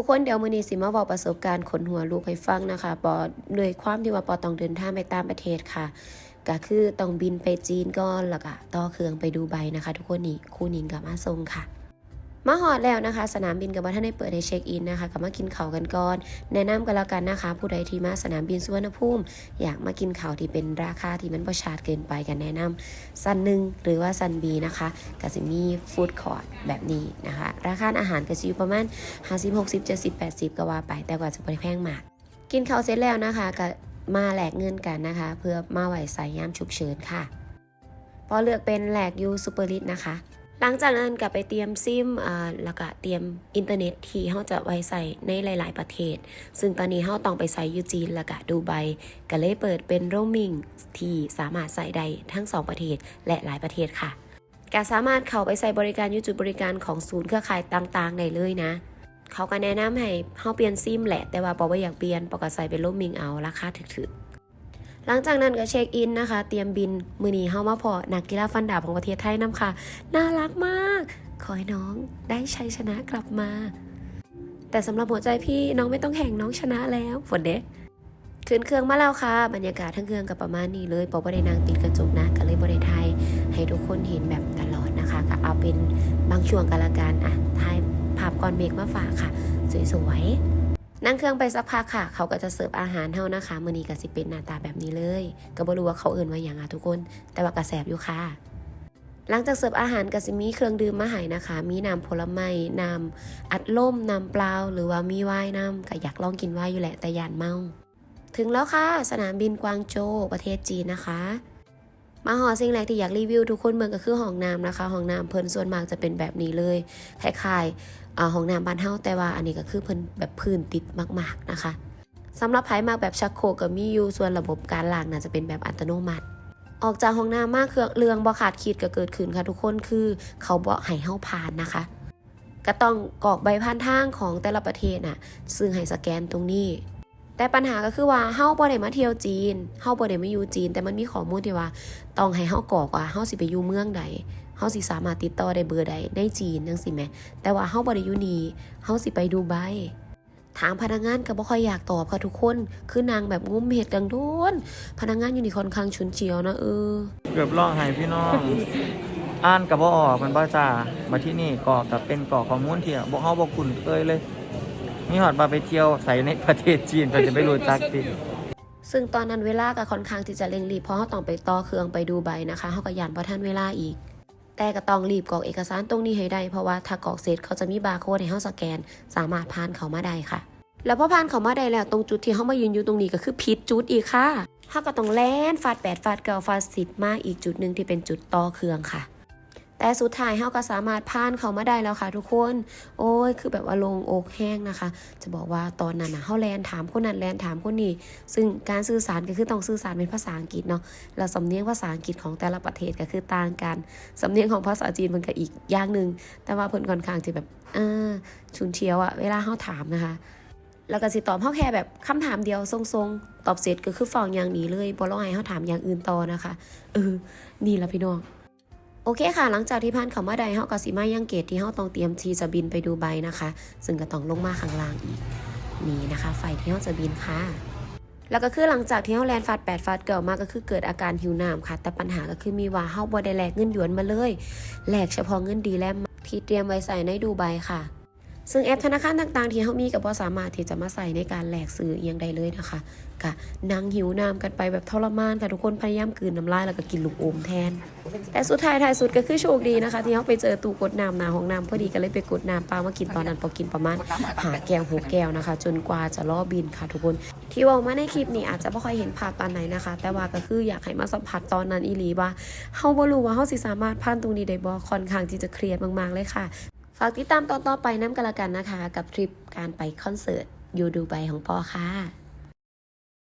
ทุกคนเดี๋ยวมื้อนี้สิมาบอกประสบการณ์ขนหัวลูกให้ฟังนะคะปอด้วยความที่ว่าปอต้องเดินทางไปตามประเทศค่ะ ก็คือต้องบินไปจีนก่อนแล้วก็ต่อเครื่องไปดูใบนะคะ ทุกคนนี่คู่นิงกับมาทรงค่ะ มาหอดแล้วนะคะ สนามบินกับว่าท่านได้เปิดให้เช็คอินนะคะกับมากินข้าวกันก่อนแนะนำกันแล้วกันนะคะ ผู้ใดที่มาสนามบินสุวรรณภูมิ อยากมากินข้าวที่เป็นราคาที่มันประชาดเกินไปกันแนะนำซันหนึ่งหรือว่าซันบีนะคะก็จะมีฟู้ดคอร์ทแบบนี้นะคะ ราคาอาหารก็จะอยู่ประมาณ50 60 70 80 ก็ว่าไป แต่กว่าจะได้แพงมาก กินข้าวเสร็จแล้วนะคะก็มาแหลกเงินกันนะคะ เพื่อมาไหวใส่ยยามฉุกเฉินค่ะ พอเลือกเป็นแหลกยูซูเปอร์ลิตนะคะ หลังจากนั้นก็ไปเตรียมซิมอ่าแล้วก็เตรียมอินเทอร์เน็ตที่เขาจะไว้ใส่ในหลาย ๆ ประเทศ ซึ่งตอนนี้เขาต้องไปใส่ยูจีนแล้วก็ดูไบก็เลยเปิดเป็นโรมมิงที่สามารถใส่ได้ทั้ง 2 ประเทศและหลายประเทศค่ะก็สามารถเข้าไปใส่บริการยูจุดบริการของศูนย์เครือข่ายต่าง ๆ ได้เลยนะ เขาก็แนะนำให้เขาเปลี่ยนซิมแหละ แต่ว่าปอว่าอยากเปลี่ยนปอก็ใส่เป็นโรมมิงเอาราคาถึกๆ หลังจากนั้นก็เช็คอินนะคะ เตรียมบินมือนีเฮามาพอนักกีฬาฟันดาบของประเทศไทยนํค่ะ น่ารักมาก ขอให้น้องได้ชัยชนะกลับมา แต่สำหรับหัวใจพี่น้องไม่ต้องแข่งน้องชนะแล้วฝนเด็ขึ้นเครื่องมาแล้วค่ะ บรรยากาศทั้งเครื่องกับประมาณนี้เลยปอบ่ได้นางติดกระจกนะก็เลยบ่ได้ไทย ให้ทุกคนเห็นแบบตลอดนะคะ ก็เอาเป็นบางช่วงกันละกันอะถ่ายภาพก่อนเมฆมาฝากค่ะ สวยๆ นั่งเครื่องไปสักพักค่ะ เขาก็จะเสิร์ฟอาหารเท่านะคะมือนี้ก็สิเป็นหน้าตาแบบนี้เลย ก็บ่รู้ว่าเขาเอิ่นว่าอย่างอะทุกคน แต่ว่ากระแสบอยู่ค่ะ หลังจากเสิร์ฟอาหารก็สิมีเครื่องดื่มมาให้นะคะ มีน้ำผลไม้น้ำอัดลมน้ำเปล่าหรือว่ามีไวน์น้ำก็อยากลองกินไวน์อยู่แหละแต่ยานเมา ถึงแล้วค่ะ สนามบินกวางโจวประเทศจีนนะคะ มาหอสิ่งแรกที่อยากรีวิวทุกคนเมืองก็คือห้องน้ำนะคะห้องน้ำเพิ่นส่วนมากจะเป็นแบบนี้เลยคล้ายๆห้องน้ำบ้านเฮาแต่ว่าอันนี้ก็คือเพิ่นแบบพื้นติดมาก ๆนะคะสำหรับไผมากแบบชักโครกก็มีอยู่ส่วนระบบการล้างน่าจะเป็นแบบอัตโนมัติ ออกจากห้องน้ำมากเครื่องเรื่องบ่ขาดขีดก็เกิดขึ้นค่ะทุกคนคือเขาบอให้เฮาผ่านนะคะ ก็ต้องกรอกใบผ่านทางของแต่ละประเทศน่ะซึ่งให้สแกนตรงนี้ แต่ปัญหาก็คือว่าเฮาบ่ได้มาเที่ยวจีนเฮาบ่ได้มาอยู่จีน แต่มันมีข้อมูลที่ว่า ต้องให้เฮากรอกว่าเฮาสิไปอยู่เมืองใดเฮาสิสามารถติดต่อได้เบอร์ใดในจีนจังซี่แหมแต่ว่าเฮาบ่ได้อยู่นี่เฮาสิไปดูไบถามพนักงานก็บ่ค่อยอยากตอบค่ะทุกคน คือนางแบบงุ้มเห็ดดังโดนพนักงานอยู่นี่ค่อนข้างชุนเฉียวนะเออ เกือบร้องไห้พี่น้อง อ่านกับบ่ออกมันบ่จ้ามาที่นี่กรอกกับเป็นกรอกข้อมูลเที่บ่เฮาบ่คุ้นเคยเลย มีหอดมาไปเที่ยวใส่ในประเทศจีนก็จะไปรู้จักติซึ่งตอนนั้นเวลาก็ค่อนข้างที่จะเร่งรีบเพราะเขาต้องไปต่อเครื่องไปดูใบนะคะเขาก็ยานเพราะท่านเวลาอีก แต่ก็ต้องรีบกรอกเอกสารตรงนี้ให้ได้ เพราะว่าถ้ากรอกเสร็จเขาจะมีบาร์โค้ดให้เขาสแกน สามารถผ่านเขามาได้ค่ะ แล้วพอผ่านเขามาได้แล้วตรงจุดที่เขามายืนอยู่ตรงนี้ก็คือผิดจุดอีกค่ะเขาก็ต้องแล่นฟาดแปดฟาดเก้าฟาดสิบมาอีกจุดหนึ่งที่เป็นจุดต่อเครื่องค่ะ แต่สุดท้ายเขาก็สามารถผ่านเขามาได้แล้วค่ะ ทุกคน โอ้ย คือแบบว่าลงอกแห้งนะคะ จะบอกว่าตอนนั้นนะเขาแลนถามคนนั้นแลนถามคนนี้ ซึ่งการสื่อสารก็คือต้องสื่อสารเป็นภาษาอังกฤษเนาะ แล้วสำเนียงภาษาอังกฤษของแต่ละประเทศก็คือต่างกัน สำเนียงของภาษาจีนมันก็อีกอย่างหนึ่ง แต่ว่าเพิ่นค่อนข้างจะแบบเออชุนเชียวอะเวลาเขาถามนะคะแล้วก็สิตอบเขาแค่แบบคำถามเดียวทรงๆ ตอบเสร็จก็คือฟังอย่างนี้เลยบ่ร้องให้เขาถามอย่างอื่นต่อนะคะ เออ นี่ละพี่น้อง โอเคค่ะ หลังจากที่ผ่านเขามาใดเฮาก็สิมายังเกตที่เฮาต้องเตรียมที่จะบินไปดูใบนะคะ ซึ่งก็ต้องลงมาข้างล่างอีก นี่นะคะ ไฟที่เฮาจะบินค่ะแล้วก็คือหลังจากที่เฮาแลนฟาด8ฟาดเก่ามาก็คือเกิดอาการหิวน้ำค่ะ แต่ปัญหาก็คือมีว่าเฮาบ่ได้แลกเงินหยวนมาเลยแลกเฉพาะเงินดีแลมที่เตรียมไว้ใส่ในดูใบค่ะ ซึ่งแอปธนาคารต่างๆ ที่เขามีก็บ่สามารถที่จะมาใส่ในการแลกซื้ออยังใดเลยนะคะกะนั่งหิวน้ำกันไปแบบทรมานค่ะทุกคนพยายามกืนน้ำลายแล้วก็กินลูกอมแทน แต่สุดท้ายท้ายสุดก็คือโชคดีนะคะ ที่เขาไปเจอตู้กดน้ำหนาห้องน้ำพอดีก็เลยไปกดน้ำปลามากินตอนนั้นพอกินประมาณหาแก้วหกแก้วนะคะ จนกว่าจะล่อบินค่ะทุกคน ที่ว่ามาในคลิปนี้อาจจะไม่ค่อยเห็นภาพตอนไหนนะคะ แต่ว่าก็คืออยากให้มาสัมผัสตอนนั้นอีหลีว่าเฮาบ่รู้ว่าเฮาสิสามารถผ่านตรงนี้ได้บ่ค่อนข้างที่จะเครียดมากๆเลยค่ะ ฝากติดตามตอนต่อไปน้ำกันละกันนะคะ กับทริปการไปคอนเสิร์ตยูดูไบของปอค่ะ